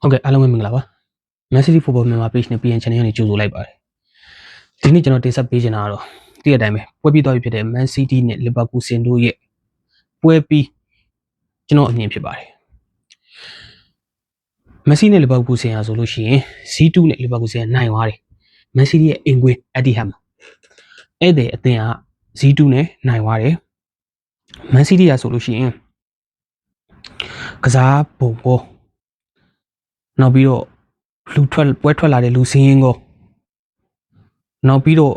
ဟုတ်ကဲ့အားလုံးပဲမင်္ဂလာပါ Man City Football မြန်မာ page နဲ့ PN channel ကနေကြိုဆိုလိုက်ပါတယ်ဒီနေ့ကျွန်တော်တင်ဆက်ပေးချင်တာကတော့ဒီအတိုင်းပဲပွဲပြီးသွားပြီဖြစ်တဲ့ Man City နဲ့ Liverpool တို့ရဲ့ပွဲပြီးကျွန်တော်အမြင်ဖြစ်ပါတယ် Man City နဲ့ Liverpool ဆင်ရဆိုလို့ရှိရင် C2 နဲ့ Liverpool ဆင်နိုင်သွားတယ် Man City ရဲ့အင်ကွင်း Etihad မှာအဲ့တဲ့အသင်းက Z2 နဲ့နိုင်သွားတယ် Man City ကဆိုလို့ရှိရင်ကစားပုံကို နောက်ပြီးတော့လူထွက်ပွဲထွက်လာတဲ့လူစင်းရင်ကိုနောက်ပြီးတော့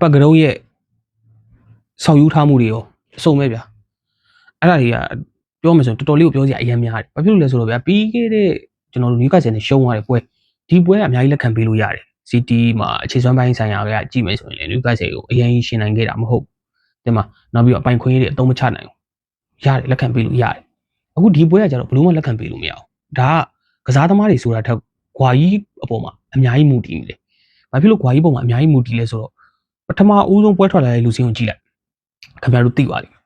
ပတ်ကလေးရဲ့ဆောက်ယူထားမှုတွေရောအစုံပဲဗျာအဲ့ဒါတွေကပြောမှဆိုရင်တော်တော်လေးကိုပြောစရာအရင်များတယ်ဘာဖြစ်လို့လဲဆိုတော့ဗျာပြီးခဲ့တဲ့ကျွန်တော်တို့နယူကာဆယ်နဲ့ရှုံးသွားတဲ့ပွဲဒီပွဲကအများကြီးလက်ခံပေးလို့ရတယ် City မှာအခြေစွမ်းပိုင်းဆိုင်ရာကကြည့်မယ်ဆိုရင်လည်းနယူကာဆယ်ကိုအရင်ရှင်းနိုင်ခဲ့တာမဟုတ်ဘူးဒီမှာနောက်ပြီးတော့အပိုင်ခွင့်ရေးတွေအသုံးမချနိုင်ဘူးရတယ်လက်ခံပေးလို့ရတယ် အခုဒီပွဲကကျတော့ဘယ်လို့မှလက်ခံပေးလို့မရဘူးဒါကကစားသမားတွေဆိုတာထက်ဂွာကြီးအပေါ်မှာအများကြီးမူတည်နေတယ်ဘာဖြစ်လို့ဂွာကြီးပုံမှာအများကြီးမူတည်လဲဆိုတော့ပထမဦးဆုံးပွဲထွက်လာတဲ့လူစင်းကိုကြည့်လိုက်ခင်ဗျားတို့သိပါလိမ့်မယ်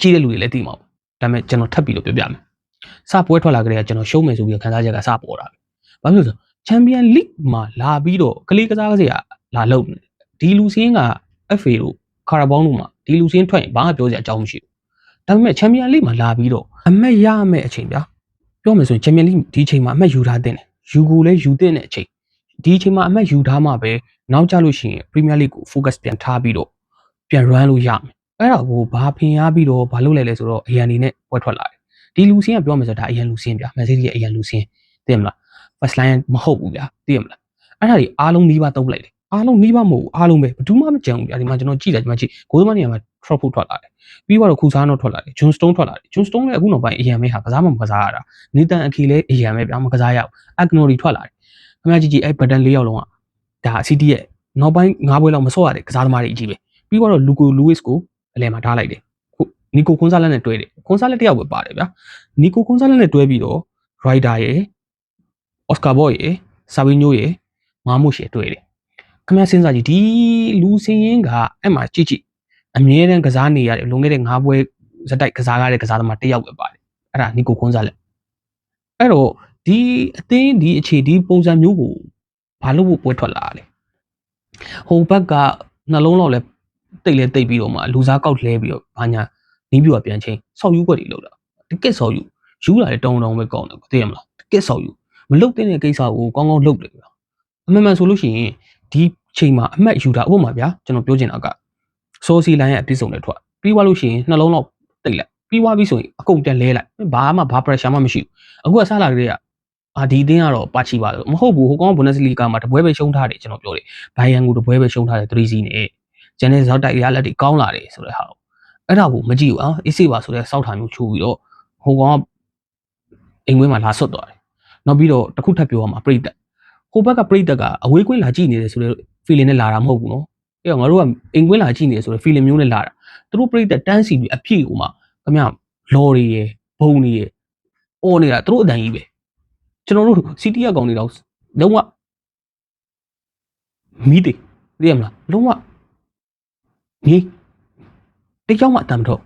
ကြည့်တဲ့လူတွေလည်းသိမှာပေါ့ဒါပေမဲ့ကျွန်တော်ထပ်ပြီးတော့ပြောပြမယ်စပွဲထွက်လာကြတဲ့ကကျွန်တော်ရှုံးမယ်ဆိုပြီးခန်းစားချက်ကစပေါ်တာပဲဘာဖြစ်လို့လဲဆိုချန်ပီယံလိမှာလာပြီးတော့ကလေးကစားကစားလာလို့ဒီလူစင်းက FA တို့ခါရာဘောင်းတို့မှာဒီလူစင်းထွက်ရင်ဘာမှပြောစရာအကြောင်းမရှိဘူး ဒါပေမဲ့ချန်ပီယံလိမှာလာပြီးတော့အမက်ရမယ့်အချိန်ဗျာပြောမယ်ဆိုရင်ချန်ပီယံလိဒီအချိန်မှာအမက်ယူထားတဲ့ယူကိုလည်းယူတဲ့အချိန်ဒီအချိန်မှာအမက်ယူထားမှပဲနောက်ကျလို့ရှိရင် Premier League ကို focus ပြန်ထားပြီးတော့ပြန် run လို့ရမယ်အဲ့ဒါကိုဘာဖင်ရပြီးတော့ဘာလုပ်လဲလဲဆိုတော့အရန်နေနဲ့ပွဲထွက်လာတယ်ဒီလူစင်းကပြောမယ်ဆိုတော့ဒါအရန်လူစင်းဗျာမန်စီးတီးရဲ့အရန်လူစင်းသိမလား first line မဟုတ်ဘူးဗျာသိရမလားအဲ့ဒါတွေအားလုံးနှီးပါသုံးလိုက်တယ် အားလုံးနှီးပါမဟုတ်ဘူးအားလုံးပဲဘယ်သူမှမကြံဘူးဗျာဒီမှာကျွန်တော်ကြည့်တယ်ဒီမှာကြည့်ကိုသမားနေရာမှာ drop ဖို့ထွက်လာတယ်ပြီးတော့ခူစားတော့ထွက်လာတယ် John Stone ထွက်လာတယ် John Stone လည်းအခုနောက်ပိုင်းအရန်ပဲဟာကစားမှမကစားရတာနေတန်အခီလည်းအရန်ပဲဗျာမကစားရဘူး Agnori ထွက်လာတယ်ခင်ဗျားကြည့်ကြည့်အဲ့ button ၄ယောက်လုံးကဒါ City ရဲ့နောက်ပိုင်း၅ဘွဲလောက်မဆော့ရတဲ့ကစားသမားတွေအကြီးပဲပြီးတော့ Lugo Luis ကိုအလဲမှာထားလိုက်တယ်ခုနီကိုကွန်ဆာလက်နဲ့တွဲတယ်ကွန်ဆာလက်တယောက်ပဲပါတယ်ဗျာနီကိုကွန်ဆာလက်နဲ့တွဲပြီးတော့ Rider ရဲ့ Oscar Boy ရဲ့ဆာဗီညိုရဲ့မာမုရှယ်တွေ့တယ် ခင်ဗျားစဉ်းစားကြည့်ဒီလူစင်းရင်ကအဲ့မှာကြည့်ကြည့်အမြဲတမ်းကစားနေရတယ်လွန်ခဲ့တဲ့၅ပွဲဇက်တိုက်ကစားရတဲ့ကစားသမားတစ်ယောက်ပဲပါတယ်အဲ့ဒါနီကိုကွန်ဆာလက်အဲ့တော့ဒီအသင်းဒီအခြေဒီပုံစံမျိုးကိုဘာလို့ဖို့ပွဲထွက်လာလဲဟိုဘက်ကနှလုံးလောက်လဲတိတ်လဲတိတ်ပြီးတော့မှလူစားကောက်လဲပြီးတော့ဘာညာနီးပြီးတော့ပြန်ချင်းဆောက်ယူွက်တွေလောက်တာတကက်ဆောက်ယူယူလာတယ်တောင်းတောင်းပဲကောင်းတယ်သိရမလားတကက်ဆောက်ယူမလုတ်တဲ့ကိစ္စကိုကောင်းကောင်းလုပ်တယ်ဗျာအမှန်မှန်ဆိုလို့ရှိရင် ဒီချိန်မှာအမှတ်ယူတာဥပမာဗျာကျွန်တော်ပြောချင်တာကစောစီလိုင်းရဲ့အပြည့်စုံနဲ့ထွက်ပြီးသွားလို့ရှိရင်နှလုံးလောက်တိတ်လိုက်ပြီးသွားပြီဆိုရင်အကုန်ပြန်လဲလိုက်ဘာမှဘာ pressure မှမရှိဘူးအခုကစားလာကြတဲ့ကအာဒီအတင်းကတော့ပါချီပါလို့မဟုတ်ဘူးဟိုကောင်ဘွန်ဒက်စလီဂါမှာတပွဲပဲရှုံးထားတယ်ကျွန်တော်ပြောတယ်ဘိုင်ယန်ကိုတပွဲပဲရှုံးထားတယ်3စီနဲ့ကျန်တဲ့ဇောက်တိုက်ရလက်တွေကောင်းလာတယ်ဆိုတဲ့ဟာအဲ့ဒါကိုမကြည့်ဘူးအောင်အေးစေးပါဆိုတဲ့စောက်ထာမျိုးချိုးပြီးတော့ဟိုကောင်ကအိမ်ဝင်းမှာလာဆွတ်သွားတယ်နောက်ပြီးတော့တခုထပ်ပြောရမှာပြိတက် ဟိုဘက်ကပြိတက်ကအဝေးကွင်းလာကြည့်နေတယ်ဆိုတဲ့ feeling နဲ့လာတာမဟုတ်ဘူးနော်အဲ့တော့ငါတို့ကအိမ်ကွင်းလာကြည့်နေတယ်ဆိုတဲ့ feeling မျိုးနဲ့လာတာသူတို့ပြိတက်တန်းစီပြီးအပြည့်ကိုမှခင်ဗျလော်ရီရယ်ဘုံတွေရယ်အော်နေတာသူတို့အတန်ကြီးပဲကျွန်တော်တို့စီတီရကောင်တွေတော့လုံးဝမီးတယ်သိရမလားလုံးဝဒီတကြောင်မှအတန်မထုတ်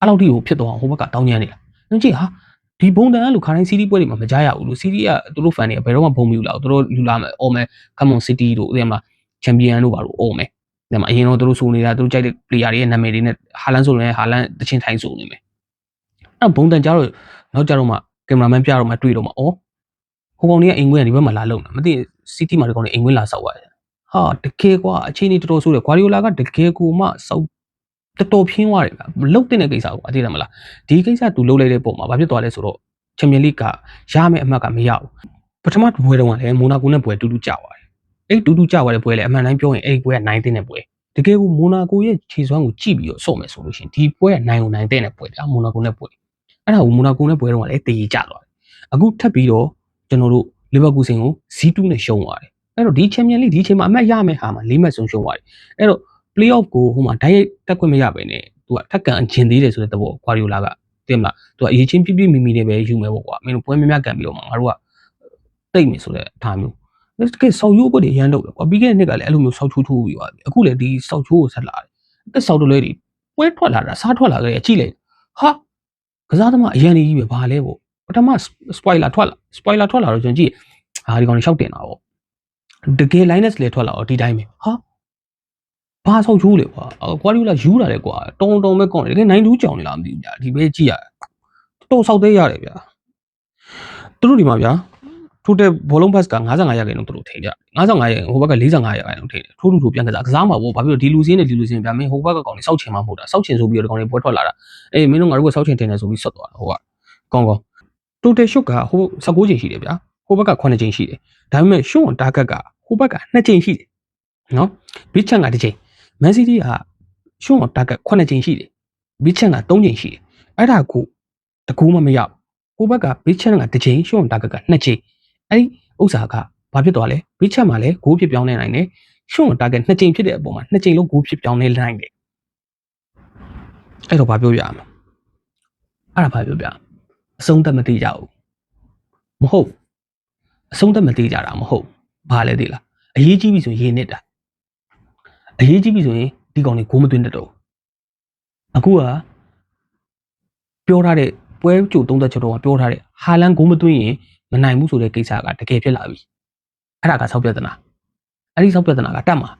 အဲ့လောက်ထိကိုဖြစ်သွားအောင်ဟိုဘက်ကတောင်းညမ်းနေတာညကြည့်ဟာ ဒီဘုံတန်ကလို့ခါတိုင်းစီတီပွဲတွေမှာမကြားရဘူးလို့စီတီကသူတို့ဖန်တွေကဘယ်တော့မှဘုံမီဘူးလားသူတို့လူလာမယ်အော်မယ်ကမွန်စီတီတို့သိရမလားချန်ပီယံတို့ဘာလို့အော်မယ်ဒါမှအရင်တော့သူတို့ဆိုနေတာသူတို့ကြိုက်တဲ့ player တွေရဲ့နာမည်တွေနဲ့ဟာလန်ဆိုရင်ဟာလန်တချင်းထိုင်းဆိုနေမယ်အဲ့ဘုံတန်ကြတော့နောက်ကြတော့မှကင်မရာမန်ပြတော့မှတွေ့တော့မှအော်ဟိုကောင်တွေကအိမ်ကွင်းကဒီဘက်မှာလာလုံတာမသိစီတီမှာဒီကောင်တွေအိမ်ကွင်းလာဆောက်ရတယ်ဟာတကယ်ကွာအချိန်ကြီးတော်တော်ဆိုးတယ်ဂွာဒီယိုလာကတကယ်ကိုမှစောက် တော်တော်ဖြင်းသွားတယ်ဗျမလုတ်တဲ့ကိစ္စကိုအသိတယ်မလားဒီကိစ္စသူလုတ်လိုက်တဲ့ပုံမှာဘာဖြစ်သွားလဲဆိုတော့ချန်ပီယံလိကရမယ့်အမှတ်ကမရဘူးပထမပွဲတုန်းကလည်းမိုနာကိုနဲ့ပွဲတူတူကြသွားတယ်အဲ့တူတူကြသွားတဲ့ပွဲလည်းအမှန်တိုင်းပြောရင်အဲ့ပွဲကနိုင်တဲ့ပွဲတကယ်ကိုမိုနာကိုရဲ့ခြေစွမ်းကိုကြည့်ပြီးတော့စော့မယ်ဆိုလို့ရှိရင်ဒီပွဲကနိုင်အောင်နိုင်တဲ့ပွဲဗျာမိုနာကိုနဲ့ပွဲအဲ့ဒါကိုမိုနာကိုနဲ့ပွဲတုန်းကလည်းတည်ကြသွားတယ်အခုထပ်ပြီးတော့ကျွန်တော်တို့လီဗာပူးဆင်ကို Z2 နဲ့ရှုံးသွားတယ်အဲ့တော့ဒီချန်ပီယံလိဒီအချိန်မှာအမှတ်ရမယ့်ဟာမှာ၄မှတ်ဆုံးရှုံးသွားတယ်အဲ့တော့ play off ကိုဟိုမှာဓာတ်ရိုက်တက်ခွင့်မရပဲနဲ့သူကထက်ကန်အကျင်သေးတယ်ဆိုတဲ့သဘောကွာရီယိုလာကသိမလားသူကအရေးချင်းပြပြမိမိနဲ့ပဲယူမယ်ပေါ့ကွာမင်းတို့ပွဲများများကန်ပြီးတော့မှငါတို့ကတိတ်မယ်ဆိုတဲ့အားမျိုးတကယ်ဆောက်ရိုးဘက်တွေရမ်းလို့ကွာပြီးခဲ့တဲ့နှစ်ကလည်းအဲ့လိုမျိုးဆောက်ချိုးထိုးပြီးသွားပြီအခုလည်းဒီဆောက်ချိုးကိုဆက်လာတယ်အဲ့ဆောက်တလဲတွေပွဲထွက်လာတာစားထွက်လာကြတယ်အကြည့်လိုက်ဟာကကစားသမားအရန်ကြီးပဲဘာလဲပေါ့ပထမ spoiler ထွက်လာ spoiler ထွက်လာတော့ကျွန်တော်ကြည့်ဟာဒီကောင်တွေရှောက်တင်တာပေါ့တကယ် linus လေထွက်လာတော့ဒီတိုင်းပဲဟာ ဘာဆောက်ချိုးလေကွာကွာဒီလာယူလာတယ်ကွာတုံတုံပဲကောင်းတယ်တကယ်နိုင်တူးကြောင်နေလားမသိဘူးဗျာဒီပဲကြည့်ရတော်ဆောက်သေးရတယ်ဗျာသူတို့ဒီမှာဗျာထိုးတဲ့ဘောလုံးဘတ်က55ရာခိုင်နှုန်းသူတို့ထိကြ55ရာခိုင်ဟိုဘက်က45ရာခိုင်နှုန်းထိတယ်ထိုးထူထိုးပြန်ကစားကစားမှာပေါ့ဘာဖြစ်လို့ဒီလူစင်းနဲ့ဒီလူစင်းဗျာမင်းဟိုဘက်ကကောင်တွေစောက်ချင်မှမဟုတ်တာစောက်ချင်ဆိုပြီးတော့ဒီကောင်တွေပွဲထွက်လာတာအေးမင်းတို့ငါတို့ကစောက်ချင်တင်တယ်ဆိုပြီးဆက်သွားတာဟိုကကောင်းကောင်းတိုတယ်ရှုတ်ကဟို19ချိန်ရှိတယ်ဗျာဟိုဘက်က9ချိန်ရှိတယ်ဒါပေမဲ့ရှုံးတာကက်ကဟိုဘက်က2ချိန်ရှိတယ်နော်ဘစ်ချန်က1ချိန် မန်စီးတီးကရှုံးတာကက်9ချိန်ရှိတယ်ဘစ်ချန်က3ချိန်ရှိတယ်အဲ့ဒါကိုတကူမှမရဘူးဟိုဘက်ကဘစ်ချန်က1ချိန်ရှုံးတာကက်က2ချိန်အဲ့ဒီဥစ္စာကဘာဖြစ်သွားလဲဘစ်ချန်မှာလည်းဂိုးဖြစ်ပြောင်းနေနိုင်တယ်ရှုံးတာကက်2ချိန်ဖြစ်တဲ့အပေါ်မှာ2ချိန်လုံးဂိုးဖြစ်ပြောင်းနေနိုင်တယ်အဲ့တော့ဘာပြောပြရမလဲအဲ့ဒါဘာပြောပြအဆုံးသက်မသိကြဘူးမဟုတ်အဆုံးသက်မသိကြတာမဟုတ်ဘာလဲသိလားအရေးကြီးပြီဆိုရင်ရေနစ်တာ အရေးကြီးပြီဆိုရင်ဒီကောင်တွေဂိုးမသွင်းတတ်တော့အခုကပြောထားတဲ့ပွဲကြို36တော့ကပြောထားတဲ့ဟာလန်ဂိုးမသွင်းရင်မနိုင်ဘူးဆိုတဲ့ကိစ္စကတကယ်ဖြစ်လာပြီအဲ့ဒါကဆောက်ပြဿနာအဲ့ဒီဆောက်ပြဿနာကတက်မှာ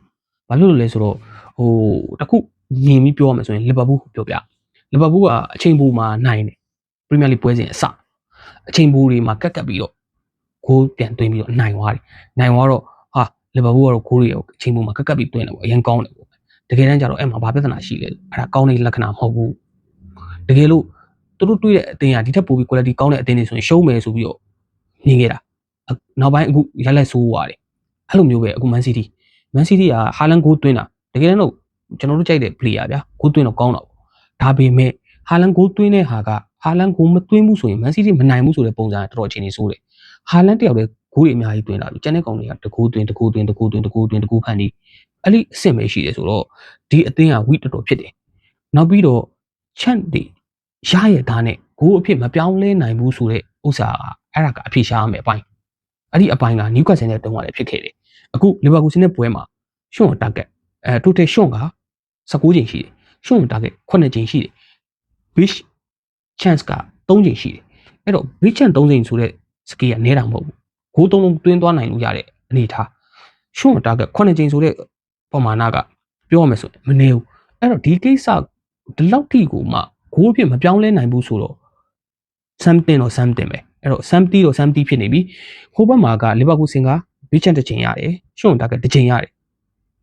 ဘာလို့လဲလဲဆိုတော့ဟိုတခုမြင်ပြီးပြောရမယ်ဆိုရင်လီဗာပူးပြောပြလီဗာပူးကအချိန်ပိုမှာနိုင်တယ်ပရီးမီယာလိပွဲစဉ်အစအချိန်ပိုတွေမှာကက်ကက်ပြီးတော့ဂိုးပြန်သွင်းပြီးတော့နိုင်သွားတယ်နိုင်သွားတော့ဟာ လီဗာပူးကတော့ဂိုးတွေအချိန်ပိုမှာကက်ကက်ပြီးသွင်းတယ်ပေါ့အရင်ကောင်းတယ်ပေါ့တကယ်တမ်းကျတော့အဲ့မှာဘာပြဿနာရှိလဲအဲ့ဒါကောင်းတဲ့လက္ခဏာမဟုတ်ဘူးတကယ်လို့သူတို့တွေ့တဲ့အတင်းကဒီထက်ပိုပြီး quality ကောင်းတဲ့အတင်းတွေဆိုရင်ရှုံးမယ်ဆိုပြီးတော့မြင်ခဲ့တာနောက်ပိုင်းအခုရက်လက်ဆိုးသွားတယ်အဲ့လိုမျိုးပဲအခု Man City Man City ကဟာလန်ဂိုးသွင်းတာတကယ်တော့ကျွန်တော်တို့ကြိုက်တဲ့ player ဗျာဂိုးသွင်းတော့ကောင်းတာပေါ့ဒါပေမဲ့ဟာလန်ဂိုးသွင်းတဲ့ဟာကဟာလန်ဂိုးမသွင်းဘူးဆိုရင် Man City မနိုင်ဘူးဆိုတဲ့ပုံစံကတော်တော်အခြေအနေဆိုးတယ်ဟာလန်တယောက်တည်း ဂိုးတွေအများကြီးသွင်းတာပြီကျန်တဲ့ကောင်တွေကတကူသွင်းတကူသွင်းတကူသွင်းတကူသွင်းတကူဖန်ဒီအဲ့ဒီအဆင့်ပဲရှိတယ်ဆိုတော့ဒီအသင်းက weak တော်တော်ဖြစ်တယ်နောက်ပြီးတော့ chant တွေရရသားနဲ့ဂိုးအဖြစ်မပြောင်းလဲနိုင်ဘူးဆိုတဲ့ဥစ္စာကအဲ့ဒါကအဖြစ်ရှားရမယ်အပိုင်းအဲ့ဒီအပိုင်းကနယူကာဆယ်နဲ့တုံးကလည်းဖြစ်ခဲ့တယ်အခုလီဗာပူးစနဲ့ပွဲမှာရှွန့်တာဂက်အဲ total ရှွန့်က19ချိန်ရှိတယ်ရှွန့်တာဂက်9ချိန်ရှိတယ် beach chance က3ချိန်ရှိတယ်အဲ့တော့ beach chance 3ချိန်ဆိုတဲ့စကေးကနဲတာမဟုတ်ဘူး ဂိုးသုံးလုံးတွင်းသွားနိုင်လို့ရတဲ့အနေထားရှွန့်တာဂက်9ချိန်ဆိုတဲ့ပမာဏကပြောရမယ်ဆိုရင်မနေဘူးအဲ့တော့ဒီကိစ္စဒီလောက်ထိကိုမှဂိုးအဖြစ်မပြောင်းလဲနိုင်ဘူးဆိုတော့ something တော့ something ပဲအဲ့တော့ something တော့ something ဖြစ်နေပြီဟိုဘက်မှာကလီဗာပူးစင်ကဘီချန်တစ်ချိန်ရတယ်ရှွန့်တာကတစ်ချိန်ရတယ်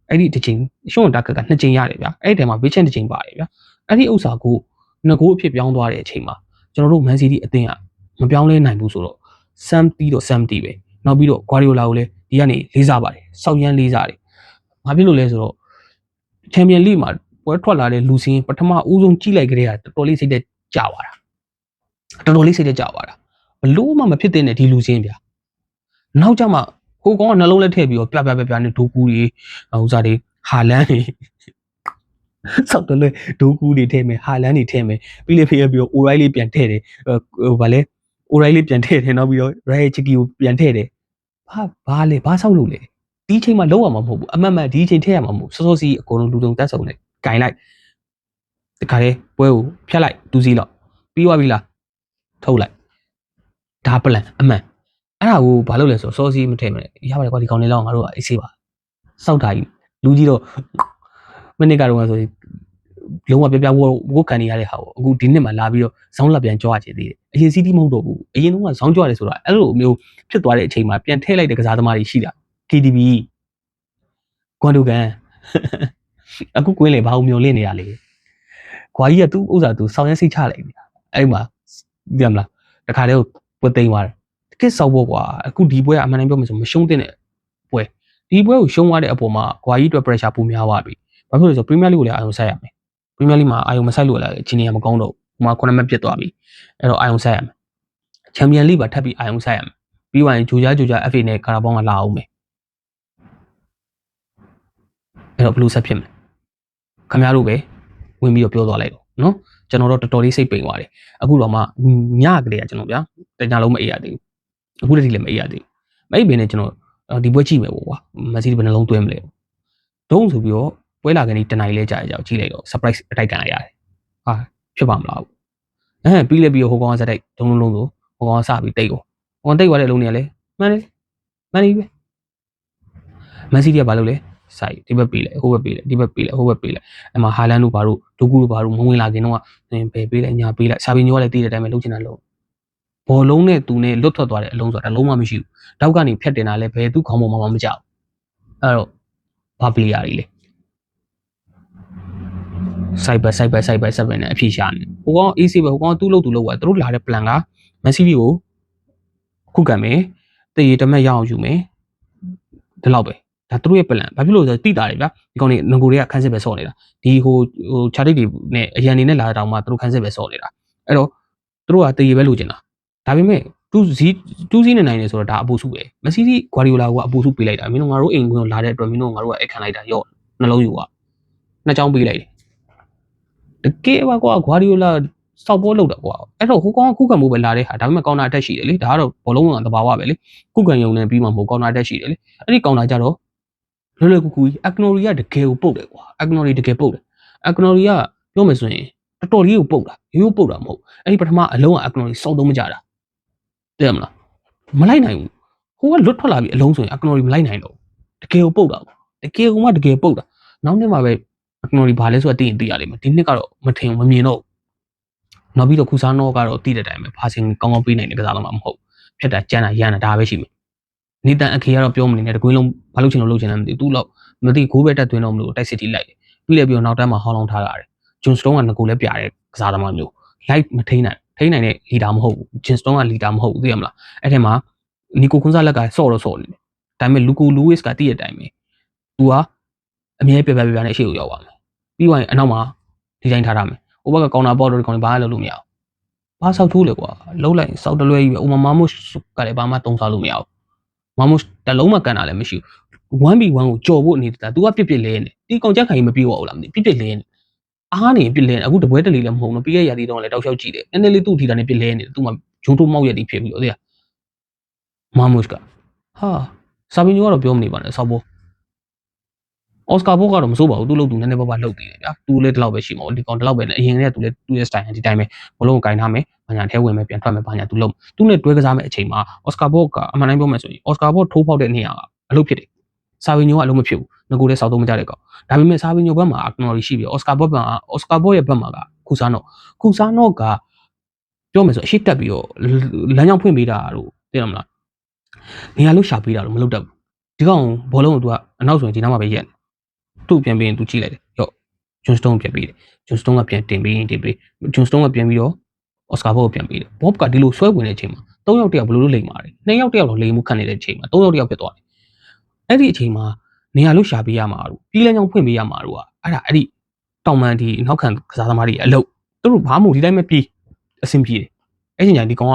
အဲ့ဒီတစ်ချိန်ရှွန့်တာကကနှစ်ချိန်ရတယ်ဗျာအဲ့ဒီထဲမှာဘီချန်တစ်ချိန်ပါတယ်ဗျာအဲ့ဒီဥစ္စာကိုငကိုးအဖြစ်ပြောင်းသွားတဲ့အချိန်မှာကျွန်တော်တို့ Man City အသင်းကမပြောင်းလဲနိုင်ဘူးဆိုတော့ something တော့ something ပဲနောက်ပြီးတော့ Guardiola ကိုလည်းဒီကနေလေးစားပါတယ်စောက်ရမ်းလေးစားတယ်ဘာဖြစ်လို့လဲဆိုတော့ Champion League မှာပွဲထွက်လာတဲ့လူစင်းပထမဦးဆုံးကြည့်လိုက်ကြတဲ့ကတော်တော်လေးစိတ်သက်ကြပါတာတော်တော်လေးစိတ်သက်ကြပါတာဘလို့မှမဖြစ်တဲ့ဒီလူစင်းဗျာနောက်ကြမှာဟိုကောင်ကနှလုံးလက်ထည့်ပြီးတော့ပြပြပြပြနဲ့ဒိုကူတွေဥစားတွေဟာလန်တွေစောက်တယ်လေဒိုကူတွေထည့်မယ်ဟာလန်တွေထည့်မယ်ပြီးလေဖေးပြီးတော့အိုရိုင်းလေးပြန်ထည့်တယ်ဟိုဗာလဲ အိုရိုင်းလေးပြန်ထည့်တယ်နောက်ပြီးတော့ရိုင်ချီကီကိုပြန်ထည့်တယ်ဘာဘာလဲဘာဆောက်လို့လဲဒီချိန်မှာလောက်ရမှာမဟုတ်ဘူးအမတ်မတ်ဒီချိန်ထည့်ရမှာမဟုတ်စောစောစီအကုန်လုံးလူတုံတက်ဆုံနဲ့ဂိုင်လိုက်တခါလေပွဲကိုဖျက်လိုက်တူးစီလောက်ပြီးသွားပြီလားထုတ်လိုက်ဒါပလန်အမှန်အဲ့ဒါကိုဘာလုပ်လဲဆိုစောစီမထည့်မလဲရပါတယ်ကွာဒီကောင်လေးလောက်ငါတို့ကအေးဆေးပါစောက်တာကြီးလူကြီးတော့မနစ်ကတော့ဆိုရင် လုံးဝပြပြဝဝတ်ခံနေရတဲ့ဟာကိုအခုဒီနှစ်မှာလာပြီးတော့ဇောင်းလက်ပြန်ကြွားချင်သေးတယ်အရင်စီးတီးမဟုတ်တော့ဘူးအရင်တုန်းကဇောင်းကြွားတယ်ဆိုတာအဲ့လိုမျိုးဖြစ်သွားတဲ့အချိန်မှာပြန်ထည့်လိုက်တဲ့ကစားသမားတွေရှိတာ KDB ကွန်ဒိုကန်အခုကွင်းလေဘာလို့မျောလင့်နေရလဲခွာကြီးကသူ့ဥစ္စာသူစောင်းရဲစိတ်ချလိုက်နေတာအဲ့မှာသိရမလားတခါတည်းကိုပွဲသိမ်းသွားတယ်တကယ်စောက်ဖို့ကွာအခုဒီပွဲကအမှန်တမ်းပြောမယ်ဆိုမရှုံးတဲ့ပွဲဒီပွဲကိုရှုံးသွားတဲ့အပေါ်မှာခွာကြီးအတွက် pressure ပိုများသွားပြီဘာဖြစ်လို့လဲဆို Premier League ကိုလည်းအာရုံစိုက်ရမယ် Premier League မှာအာရုံမစိုက်လို့လည်းအချိန်ကြီးမကောင်းတော့ဘူးဟိုမှာ9မှတ်ပြတ်သွားပြီအဲ့တော့အာရုံစိုက်ရမယ် Champion League ပါထပ်ပြီးအာရုံစိုက်ရမယ်ပြီးသွားရင်ဂျိုဂျာဂျိုဂျာ FA နဲ့ကာရာဘောင်းကလာအောင်မယ်အဲ့တော့ဘယ်လိုဆက်ဖြစ်မလဲခင်ဗျားတို့ပဲဝင်ပြီးတော့ပြောသွားလိုက်တော့နော်ကျွန်တော်တော့တော်တော်လေးစိတ်ပိန်သွားတယ်အခုတော့မှညကလေးကကျွန်တော်ဗျာတညလုံးမအေးရသေးဘူးအခုတည်းလည်းမအေးရသေးဘူးမအေးဘင်းနဲ့ကျွန်တော်ဒီပွဲကြည့်မယ်ပေါ့ကွာမက်ဆီဘယ်နှလုံးသွင်းမလဲဒုံးဆိုပြီးတော့ ပွဲလာကနေတနိုင်လဲကြာကြာကြည့်လိုက်တော့ surprise အတိုက်ကန်လိုက်ရတယ်ဟာဖြစ်ပါမလားအဲပြီးလဲပြီးတော့ဟိုကောင်ကစက်တိုက်ဒုံလုံးလုံးဆိုဟိုကောင်ကစပြီးတိတ်ကိုဟိုကောင်တိတ်သွားတဲ့အလုံးတွေကလည်းမှန်တယ်မှန်ပြီပဲမန်စီးတီးကဘာလုပ်လဲစိုက်ဒီဘက်ပေးလိုက်ဟိုဘက်ပေးလိုက်ဒီဘက်ပေးလိုက်ဟိုဘက်ပေးလိုက်အဲ့မှာဟာလန်တို့ဘာတို့ဒိုကူတို့ဘာတို့မဝင်လာခင်တော့ဘယ်ပေးလိုက်ညာပေးလိုက်စာပင်ညိုကလည်းတည်တဲ့အတိုင်းပဲလုပ်ချင်တာလုပ်ဘောလုံးနဲ့သူနဲ့လွတ်ထွက်သွားတဲ့အလုံးဆိုတာလုံးဝမရှိဘူးတောက်ကနေဖြတ်တင်တာလည်းဘယ်သူခေါင်းပေါ်မှာမကြောက်အဲ့တော့ဘာပလီ ယာတွေလဲ site by site by site by site by နဲ့အဖြေရှာနေဟိုကောင် AC ပဲဟိုကောင်သူ့လို့သူ့လို့ပဲသူတို့လာတဲ့ plan က Messi ကိုခုခံမယ်တည်ရတမက်ရအောင်ယူမယ်ဒီလောက်ပဲဒါသူတို့ရဲ့ plan ဘာဖြစ်လို့လဲဆိုတော့တိတာတယ်ဗျာဒီကောင်တွေငကိုတွေကခန်းစစ်ပဲဆော့နေတာဒီဟိုဟို chart တွေနဲ့အရန်နေနဲ့လာတဲ့တောင်မှသူတို့ခန်းစစ်ပဲဆော့နေတာအဲ့တော့သူတို့ကတည်ရပဲလိုချင်တာဒါပေမဲ့တူစီတူစီနေနိုင်တယ်ဆိုတော့ဒါအပူစုပဲမက်ဆီစီဂွာဒီယိုလာကအပူစုပေးလိုက်တာမင်းတို့ငါတို့အိမ်ကွင်းလာတဲ့အတွက်မင်းတို့ငါတို့ကအခန့်လိုက်တာရော့နှလုံးယူကနှစ်ချောင်းပေးလိုက်တယ် တကယ်ပါကွာဂွာဒီယိုလာစောက်ပေါ်လောက်တာကွာအဲ့တော့ဟိုကောင်ကခုခံမှုပဲလာတဲ့ဟာဒါပေမဲ့ကောင်တာအတက်ရှိတယ်လေဒါကတော့ဘောလုံးကတဘာဝပဲလေခုခံရုံနဲ့ပြီးမှမဟုတ်ကောင်တာအတက်ရှိတယ်လေအဲ့ဒီကောင်တာကြတော့လွယ်လွယ်ကူကူကြီးအကနိုရီကတကယ်ကိုပုတ်တယ်ကွာအကနိုရီတကယ်ပုတ်တယ်အကနိုရီကပြောမယ်ဆိုရင်တော်တော်လေးကိုပုတ်တာရိုးရိုးပုတ်တာမဟုတ်အဲ့ဒီပထမအလုံးကအကနိုရီစောက်သုံးမကြတာသိရမလားမလိုက်နိုင်ဘူးဟိုကလွတ်ထွက်လာပြီအလုံးဆိုရင်အကနိုရီမလိုက်နိုင်တော့တကယ်ကိုပုတ်တာတကယ်ကိုမှတကယ်ပုတ်တာနောက်နေ့မှပဲ အကနိုရီဘာလဲဆိုတာသိရင်သိရလိမ့်မယ်ဒီနှစ်ကတော့မထင်မမြင်တော့နောက်ပြီးတော့ခုစားနောကတော့သိတဲ့အတိုင်းပဲဖာစင်ကောင်းကောင်းပေးနိုင်တဲ့ကစားသမားမဟုတ်ဖြတ်တာကြမ်းတာရမ်းတာဒါပဲရှိမယ်နေတန်အခေကတော့ပြောမနေနဲ့တကွင်းလုံးဘာလို့ချင်လို့လုပ်ချင်လဲမသိဘူးသူ့တော့မသိဂိုးပဲတက်သွင်းတော့မလို့တိုက်စစ်တီလိုက်တယ်ပြီးလည်းပြီးတော့နောက်တန်းမှာဟောင်းလောင်းထားရတယ်ဂျွန်စတုံးကငကိုလည်းပြတဲ့ကစားသမားမျိုး light မထိန်နိုင်ထိန်နိုင်တဲ့လီဒါမဟုတ်ဘူးဂျင်စတုံးကလီဒါမဟုတ်ဘူးသိရမလားအဲ့ထဲမှာနီကိုကွန်ဆာလက်ကဆော့တော့ဆော့နေတယ်ဒါပေမဲ့လူကိုလူဝစ်ကတည့်တဲ့အတိုင်းပဲသူက အမြဲပြပြပြပြနဲ့အရှိကိုရောက်သွားမယ်ပြီးသွားရင်အနောက်မှာဒီဇိုင်းထားထားမယ်ဟိုဘက်ကကောင်တာပေါ်တော့ဒီကောင်ဘာမှလုပ်လို့မရဘူးဘာဆောက်ထိုးလဲကွာလုံးလိုက်စောက်တလွဲကြီးပဲဥမာမမုကလည်းဘာမှတုံးစားလို့မရဘူးမမုတလုံးမကန်တာလည်းမရှိဘူး 1v1 ကိုကြော်ဖို့နေတာ तू ကပြစ်ပြစ်လဲနေဒီကောင်ကြက်ခိုင်မပြေတော့ဘူးလားမသိပြစ်ပြစ်လဲနေအားနေပြစ်လဲအခုတပွဲတလီလည်းမဟုတ်ဘူးပြီးရရာဒီတော့လည်းတောက်လျှောက်ကြည့်တယ်နည်းနည်းလေးသူ့ထီတာနဲ့ပြစ်လဲနေတယ်သူမှဂျုံတိုးမောက်ရက်တီဖြစ်ပြီးတော့သိရမမုကဟာစာပင်ညိုကတော့ပြောမနေပါနဲ့ဆောက်ဖို့ အော်စကာဘိုကတော့မစိုးပါဘူးသူ့လို့သူနည်းနည်းပါးပါလှုပ်သေးတယ်ဗျာသူလည်းဒီလောက်ပဲရှိမှာဒီကောင်ဒီလောက်ပဲအရင်ကတည်းကသူလည်းသူ့ရဲ့ style ဒီတိုင်းပဲဘလုံးကိုကင်ထားမယ်ဘာညာထဲဝင်မယ်ပြန်ထွက်မယ်ဘာညာသူလုံးသူနဲ့တွဲကစားမယ့်အချိန်မှာအော်စကာဘော့ကအမှန်တိုင်းပြောမယ်ဆိုရင်အော်စကာဘော့ထိုးပေါက်တဲ့နေရာကအလုပ်ဖြစ်တယ်စာဗီညိုကအလုံးမဖြစ်ဘူးငကိုလည်းစောက်သုံးမကြတဲ့ကောင်ဒါပေမဲ့စာဗီညိုဘက်မှာကနော်ရီရှိပြီအော်စကာဘော့ဘက်မှာအော်စကာဘော့ရဲ့ဘက်မှာကခုစားနော့ခုစားနော့ကပြောမယ်ဆိုအရှိတက်ပြီးတော့လမ်းကြောင်းဖွင့်ပေးတာတို့သိရမလားနေရာလို့ရှာပေးတာတော့မလုပ်တတ်ဘူးဒီကောင်ဘောလုံးကသူကအနောက်ဆိုရင်ဒီနောက်မှာပဲရက်နေ သူ့ပြန်ပြီးရင်သူကြည့်လိုက်တယ်ရော့ဂျွန်စတုံးပြန်ပြီးတယ်ဂျွန်စတုံးကပြန်တင်ပြီးရင်တင်ပြီးဂျွန်စတုံးကပြန်ပြီးတော့အော်စကာဘော့ကိုပြန်ပြီးတယ်ဘော့ကဒီလိုဆွဲဝင်တဲ့အချိန်မှာ၃ယောက်တယောက်ဘယ်လိုလုပ်လိမ့်မှာလဲ၂ယောက်တယောက်တော့လိမ့်မှုခံနေတဲ့အချိန်မှာ၃ယောက်တယောက်ဖြစ်သွားတယ်အဲ့ဒီအချိန်မှာနေရာလို့ရှာပေးရမှာတို့ပြီးလန်းချောင်းဖွင့်ပေးရမှာတို့ကအဲ့ဒါအဲ့ဒီတောင်မန်ဒီနောက်ခံကစားသမားတွေအလုပ်သူတို့ဘာမှမဟုတ်ဒီတိုင်းပဲပြေးအဆင်ပြေတယ်အဲ့ချိန်ကျရင်ဒီကောင်က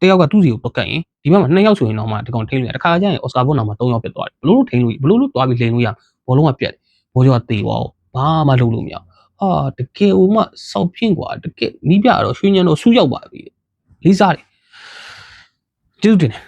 တယောက်ကသူ့စီကိုပကတ်ရင်ဒီဘက်မှာနှစ်ယောက်ဆိုရင်တော့မှဒီကောင်ထိန်းလို့ရတခါကျရင်အော်စကာဘော့နောက်မှာ၃ယောက်ဖြစ်သွားတယ်ဘလို့လို့ထိန်းလို့ဘလို့လို့သွားပြီးလိန်လို့ရဘောလုံးကပြတ် ဘောကျော်ကတေသွားအောင်ဘာမှလုပ်လို့မရဟာတကယ်ဦးမစောက်ဖြင့်ကွာတကယ်နီးပြတော့ရွှေညံတော့ဆူးရောက်ပါပြီလေးစားတယ်ကျေးဇူးတင်တယ်